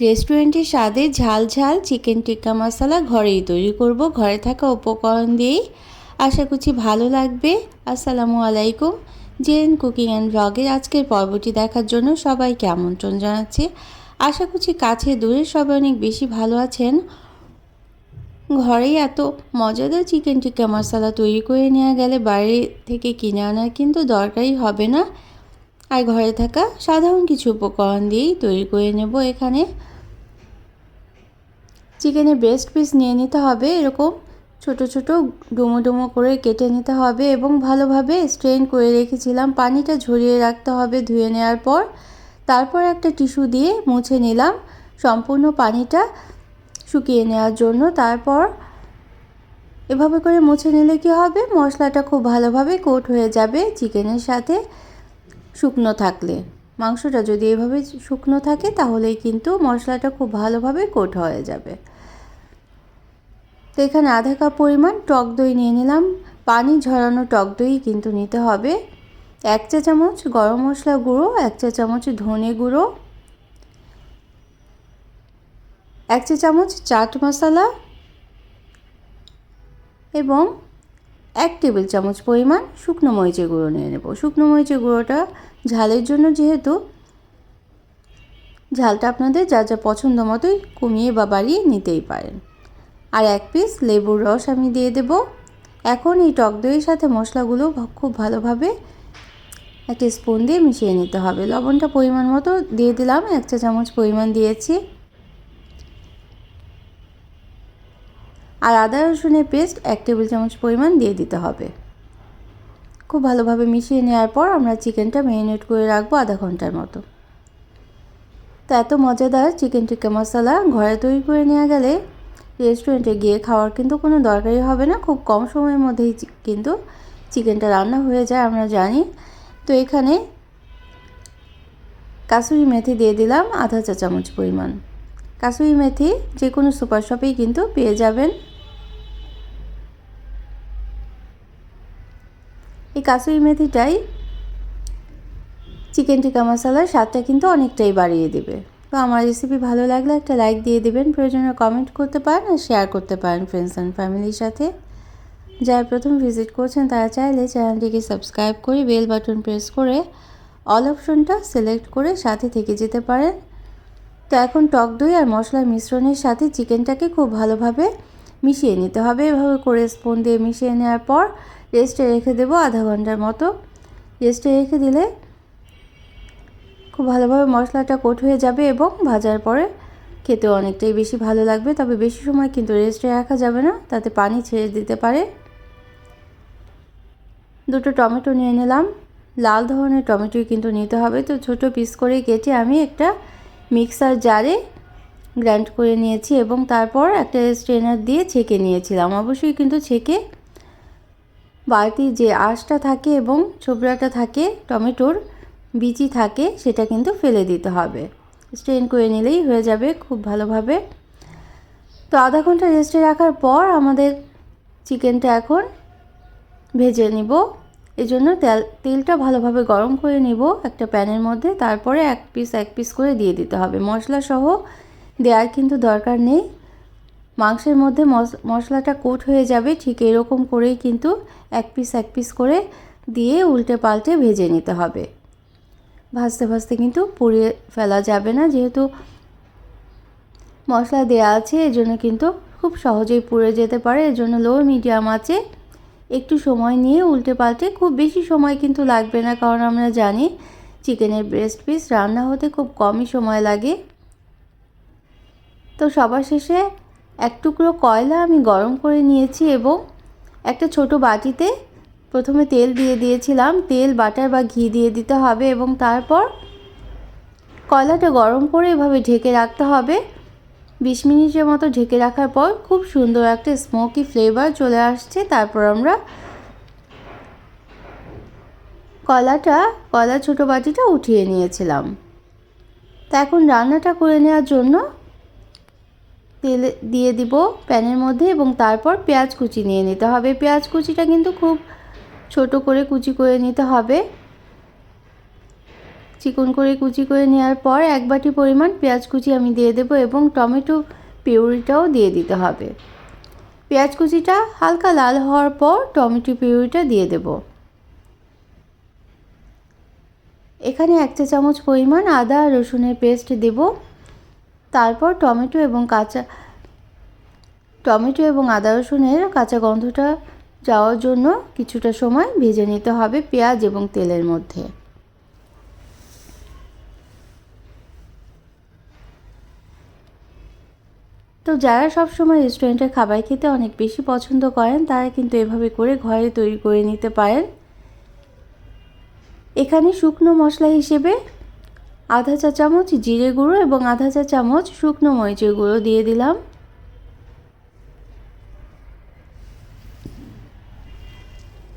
রেস্টুরেন্টের স্বাদে ঝাল ঝাল চিকেন টিক্কা মশলা ঘরেই তৈরি করব। ঘরে থাকা উপকরণ দিয়েই। আশা করছি ভালো লাগবে। আসসালামু আলাইকুম। জেন কুকিং অ্যান্ড ব্লগের আজকের পর্বটি দেখার জন্য সবাইকে আমন্ত্রণ জানাচ্ছি। আশা করছি কাছে দূরে সবাই অনেক বেশি ভালো আছেন। ঘরেই এত মজাদার চিকেন টিক্কা মশলা তৈরি করে নেওয়া গেলে বাইরে থেকে কিনে আনার কিন্তু দরকারই হবে না। আর ঘরে থাকা সাধারণ কিছু উপকরণ দিয়েই তৈরি করে নেব এখানে। চিকেনের ব্রেস্ট পিস নিয়ে নিতে হবে। এরকম ছোট ছোট ডুমো ডুমো করে কেটে নিতে হবে এবং ভালোভাবে স্ট্রেন করে রেখেছিলাম। পানিটা ঝরিয়ে রাখতে হবে ধুয়ে নেওয়ার পর। তারপর একটা টিস্যু দিয়ে মুছে নিলাম সম্পূর্ণ পানিটা শুকিয়ে নেওয়ার জন্য। তারপর এভাবে করে মুছে নিলে কি হবে? মশলাটা খুব ভালোভাবে কোট হয়ে যাবে চিকেনের সাথে শুকনো থাকলে। মাংসটা যদি এভাবে শুকনো থাকে তাহলেই কিন্তু মশলাটা খুব ভালোভাবে কোট হয়ে যাবে। এখানে আধা কাপ পরিমাণ টক দই নিয়ে নিলাম। পানি ঝরানো টক দই কিন্তু নিতে হবে। এক চা চামচ গরম মশলা গুঁড়ো, এক চা চামচ ধনে গুঁড়ো, এক চা চামচ চাট মশলা এবং এক টেবিল চামচ পরিমাণ শুকনো মরিচের গুঁড়ো নিয়ে নেব। শুকনো মরিচের গুঁড়োটা ঝালের জন্য যেহেতু, ঝালটা আপনাদের যা যা পছন্দ মতোই কমিয়ে বা বাড়িয়ে নিতেই পারেন। আর এক পিস লেবুর রস আমি দিয়ে দেব। এখন এই টক দইয়ের সাথে মশলাগুলো খুব ভালোভাবে একটা স্পুন দিয়ে মিশিয়ে নিতে হবে। লবণটা পরিমাণ মতো দিয়ে দিলাম, এক চা চামচ পরিমাণ দিয়েছি। আর আদা, রসুনের পেস্ট এক টেবিল চামচ পরিমাণ দিয়ে দিতে হবে। খুব ভালোভাবে মিশিয়ে নেওয়ার পর আমরা চিকেনটা ম্যারিনেট করে রাখব আধা ঘণ্টার মতো। তো এত মজাদার চিকেন টিক্কা মশলা ঘরে তৈরি করে নেওয়া গেলে রেস্টুরেন্টে গিয়ে খাওয়ার কিন্তু কোনো দরকারই হবে না। খুব কম সময়ের মধ্যেই কিন্তু চিকেনটা রান্না হয়ে যায়, আমরা জানি। তো এখানে কাসুরি মেথি দিয়ে দিলাম আধা চা চামচ পরিমাণ। কাসুরি মেথি যে কোনো সুপার শপেই কিন্তু পেয়ে যাবেন। এই কাসুরি মেথিটাই চিকেন টিকা মশলার স্বাদটা কিন্তু অনেকটাই বাড়িয়ে দেবে। তো আমার রেসিপি ভালো লাগলে একটা লাইক দিয়ে দেবেন। প্রয়োজনে কমেন্ট করতে পারেন আর শেয়ার করতে পারেন ফ্রেন্ডস অ্যান্ড ফ্যামিলির সাথে। যারা প্রথম ভিজিট করছেন, তারা চাইলে চ্যানেলটিকে সাবস্ক্রাইব করে বেল বাটন প্রেস করে অল অপশনটা সিলেক্ট করে সাথে থেকে যেতে পারেন। তো এখন টক দই আর মশলার মিশ্রণের সাথে চিকেনটাকে খুব ভালোভাবে মিশিয়ে নিতে হবে। এভাবে করে স্পুন দিয়ে মিশিয়ে নেওয়ার পর রেস্টে রেখে দেবো আধা ঘণ্টার মতো। রেস্টে রেখে দিলে খুব ভালোভাবে মশলাটা কোট হয়ে যাবে এবং ভাজার পরে খেতে অনেকটাই বেশি ভালো লাগবে। তবে বেশি সময় কিন্তু রেস্টে রাখা যাবে না, তাতে পানি ছেড়ে দিতে পারে। দুটো টমেটো নিয়ে নিলাম। লাল ধরনের টমেটোই কিন্তু নিতে হবে। তো ছোট পিস করে কেটে আমি একটা মিক্সার জারে গ্রাইন্ড করে নিয়েছি এবং তারপর একটা স্ট্রেনার দিয়ে ছেঁকে নিয়েছিলাম। অবশ্যই কিন্তু ছেঁকে বাড়তির যে আঁশটা থাকে এবং ছোবড়াটা থাকে টমেটোর বিচি থাকে, সেটা কিন্তু ফেলে দিতে হবে। স্ট্রেন করে নিলেই হয়ে যাবে খুব ভালোভাবে। তো আধা ঘণ্টা রেস্টে রাখার পর আমাদের চিকেনটা এখন ভেজে নিব। এজন্য তেল, তেলটা ভালোভাবে গরম করে নিব একটা প্যানের মধ্যে। তারপরে এক পিস এক পিস করে দিয়ে দিতে হবে। মশলা সহ দেওয়ার কিন্তু দরকার নেই। মাংসের মধ্যে মশলাটা কোট হয়ে যাবে, ঠিক এরকম করেই কিন্তু এক পিস এক পিস করে দিয়ে উল্টে পাল্টে ভেজে নিতে হবে। ভাজতে ভাজতে কিন্তু পুড়িয়ে ফেলা যাবে না। যেহেতু মশলা দেওয়া আছে, এজন্য কিন্তু খুব সহজেই পুড়ে যেতে পারে। এজন্য লো মিডিয়াম আছে। একটু সময় নিয়ে উল্টে পাল্টে, খুব বেশি সময় কিন্তু লাগবে না, কারণ আমরা জানি চিকেনের ব্রেস্ট পিস রান্না হতে খুব কমই সময় লাগে। তো সবার শেষে এক টুকরো কয়লা আমি গরম করে নিয়েছি এবং একটা ছোট বাটিতে প্রথমে তেল দিয়ে দিয়েছিলাম। তেল, বাটার বা ঘি দিয়ে দিতে হবে এবং তারপর কয়লাটা গরম করে এভাবে ঢেকে রাখতে হবে। বিশ মিনিটের মতো ঢেকে রাখার পর খুব সুন্দর একটা স্মোকি ফ্লেভার চলে আসছে। তারপর আমরা কলাটা কলা ছোটো বাটিটা উঠিয়ে নিয়েছিলাম। তা এখন রান্নাটা করে নেওয়ার জন্য তেল দিয়ে দিব প্যানের মধ্যে এবং তারপর পেঁয়াজ কুচি নিয়ে নিতে হবে। পেঁয়াজ কুচিটা কিন্তু খুব ছোট করে কুচি করে নিতে হবে। চিকন করে কুচি করে নেওয়ার পর এক বাটি পরিমাণ পেঁয়াজ কুচি আমি দিয়ে দেবো এবং টমেটো পিউরিটাও দিয়ে দিতে হবে। পেঁয়াজ কুচিটা হালকা লাল হওয়ার পর টমেটো পিউরিটা দিয়ে দেব। এখানে এক চা চামচ পরিমাণ আদা রসুনের পেস্ট দেব। তারপর টমেটো এবং কাঁচা, টমেটো এবং আদা রসুনের কাঁচা গন্ধটা যাওয়ার জন্য কিছুটা সময় ভেজে নিতে হবে পেঁয়াজ এবং তেলের মধ্যে। তো যারা সব সময় রেস্টুরেন্টে খাবার খেতে অনেক বেশি পছন্দ করেন, তারা কিন্তু এভাবে করে ঘরে তৈরি করে নিতে পারেন। এখানে শুকনো মশলা হিসেবে আধা চা চামচ জিরে গুঁড়ো এবং আধা চা চামচ শুকনো মরিচের গুঁড়ো দিয়ে দিলাম।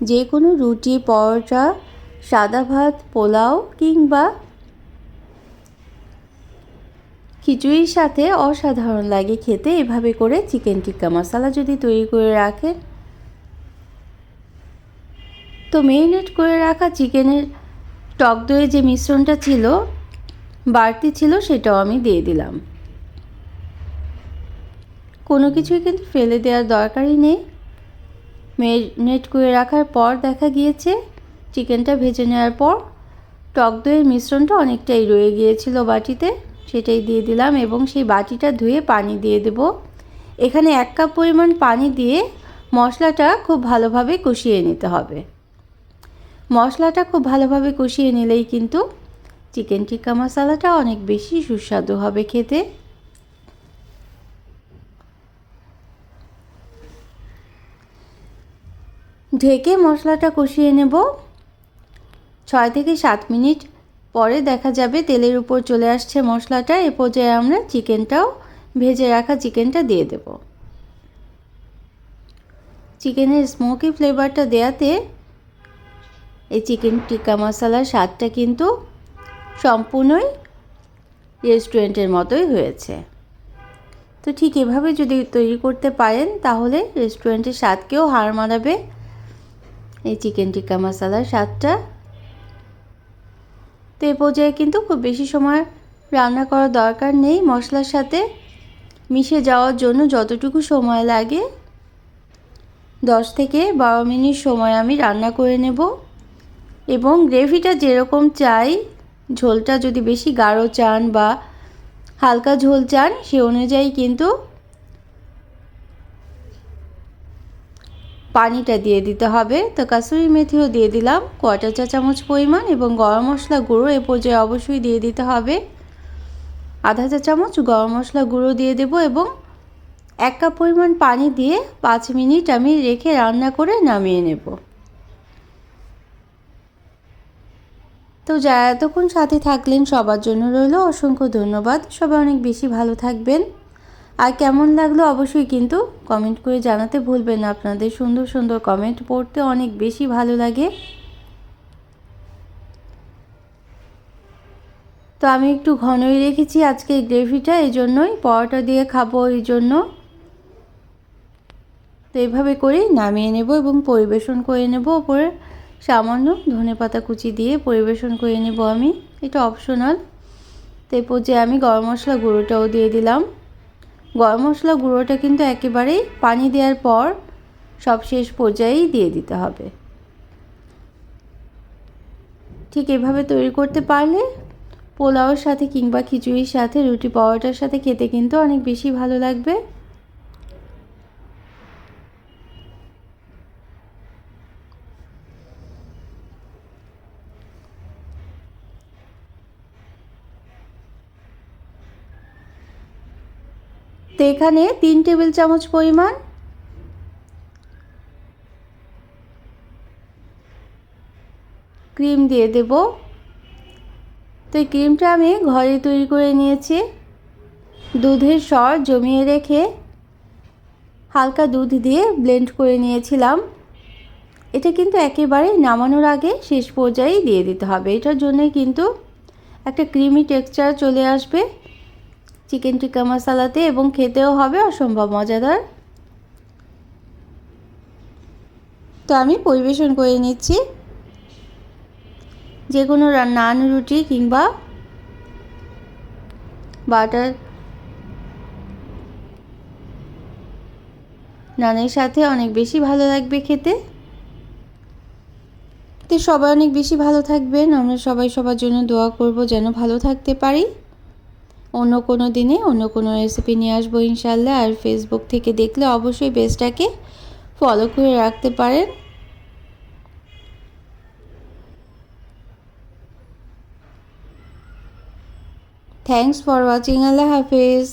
যে কোনো রুটি, পরোটা, সাদা ভাত, পোলাও কিংবা খিচুড়ির সাথে অসাধারণ লাগে খেতে। এভাবে করে চিকেন টিক্কা মশলা যদি তৈরি করে রাখেন, তো মেরিনেট করে রাখা চিকেনের টক দইয়ের যে মিশ্রণটা ছিল, বাড়তি ছিল, সেটাও আমি দিয়ে দিলাম। কোনো কিছুই কিন্তু ফেলে দেওয়ার দরকারই নেই। মেরিনেট করে রাখার পর দেখা গিয়েছে, চিকেনটা ভেজে নেওয়ার পর টক দইয়ের মিশ্রণটা অনেকটাই রয়ে গিয়েছিল বাটিতে, সেটাই দিয়ে দিলাম এবং সেই বাটিটা ধুয়ে পানি দিয়ে দেব। এখানে এক কাপ পরিমাণ পানি দিয়ে মশলাটা খুব ভালোভাবে কষিয়ে নিতে হবে। মশলাটা খুব ভালোভাবে কষিয়ে নিলেই কিন্তু চিকেন টিক্কা মশলাটা অনেক বেশি সুস্বাদু হবে খেতে। ঢেকে মশলাটা কষিয়ে নেব। ছয় থেকে সাত মিনিট পরে দেখা যাবে তেলের উপর চলে আসছে মশলাটা। এ পর্যায়ে আমরা চিকেনটাও ভেজে রাখা চিকেনটা দিয়ে দেব। চিকেনের স্মোকি ফ্লেভারটা দেওয়াতে এই চিকেন টিক্কা মশলার স্বাদটা কিন্তু সম্পূর্ণই রেস্টুরেন্টের মতোই হয়েছে। তো ঠিক এভাবে যদি তৈরি করতে পারেন, তাহলে রেস্টুরেন্টের স্বাদকেও হার মানাবে। এই চিকেন টিক্কা মশলার স্বাদটা। তো এ পর্যায়ে কিন্তু খুব বেশি সময় রান্না করার দরকার নেই। মশলার সাথে মিশে যাওয়ার জন্য যতটুকু সময় লাগে, দশ থেকে বারো মিনিট সময় আমি রান্না করে নেব। এবং গ্রেভিটা যেরকম চাই, ঝোলটা যদি বেশি গাঢ় চান বা হালকা ঝোল চান, সে অনুযায়ী কিন্তু পানিটা দিয়ে দিতে হবে। তো কাসুরি মেথিও দিয়ে দিলাম। কোয়াটার চা চামচ পরিমাণ এবং গরম মশলা গুঁড়ো এ পর্যায়ে অবশ্যই দিয়ে দিতে হবে। আধা চা চামচ গরম মশলা গুঁড়ো দিয়ে দেব এবং এক কাপ পরিমাণ পানি দিয়ে পাঁচ মিনিট আমি রেখে রান্না করে নামিয়ে নেব। তো যারা এতক্ষণ সাথে থাকলেন সবার জন্য রইল অসংখ্য ধন্যবাদ। সবাই অনেক বেশি ভালো থাকবেন। আর কেমন লাগল অবশ্যই কিন্তু কমেন্ট করে জানাতে ভুলবেন না। আপনাদের সুন্দর সুন্দর কমেন্ট পড়তে অনেক বেশি ভালো লাগে। তো আমি একটু ঘনই রেখেছি আজকে গ্রেভিটা এই জন্যই পরোটা দিয়ে খাব এই জন্য। তো এইভাবে করেই নামিয়ে নেব এবং পরিবেশন করে নেব ওপরে। সামান্য ধনে পাতা কুচি দিয়ে পরিবেশন করে নেব আমি। এটা অপশনাল তো এরপর যে আমি গরম মশলা গুঁড়োটাও দিয়ে দিলাম। গরম মশলা গুঁড়োটা কিন্তু একেবারেই পানি দেওয়ার পর সব শেষ পর্যায়েই দিয়ে দিতে হবে। ঠিক এভাবে তৈরি করতে পারলে পোলাওর সাথে কিংবা খিচুড়ির সাথে রুটি পাওয়াটার সাথে খেতে কিন্তু অনেক বেশি ভালো লাগবে। তো এখানে তিন টেবিল চামচ পরিমাণ। ক্রিম দিয়ে দেব। তো এই ক্রিমটা আমি ঘরে তৈরি করে নিয়েছি। দুধের স্বর জমিয়ে রেখে হালকা দুধ দিয়ে ব্লেন্ড করে নিয়েছিলাম। এটা কিন্তু একেবারে নামানোর আগে শেষ পর্যায়েই দিয়ে দিতে হবে। এটার জন্য কিন্তু একটা ক্রিমি টেক্সচার চলে আসবে। চিকেন টিক্কা মশালাতে এবং খেতেও হবে অসম্ভব মজাদার। তো আমি পরিবেশন করে নিচ্ছি। যে কোনো নান, রুটি কিংবা বাটার নানের সাথে অনেক বেশি ভালো লাগবে খেতে। তো সবাই অনেক বেশি ভালো থাকবেন। আমরা সবাই সবার জন্য দোয়া করব যেন ভালো থাকতে পারি। অন্য কোনো দিনে অন্য কোনো রেসিপি নিয়ে আসব ইনশাল্লাহ। আর ফেসবুক থেকে দেখলে অবশ্যই পেজটাকে ফলো করে রাখতে পারেন। থ্যাংকস ফর ওয়াচিং আল্লাহ হাফেজ।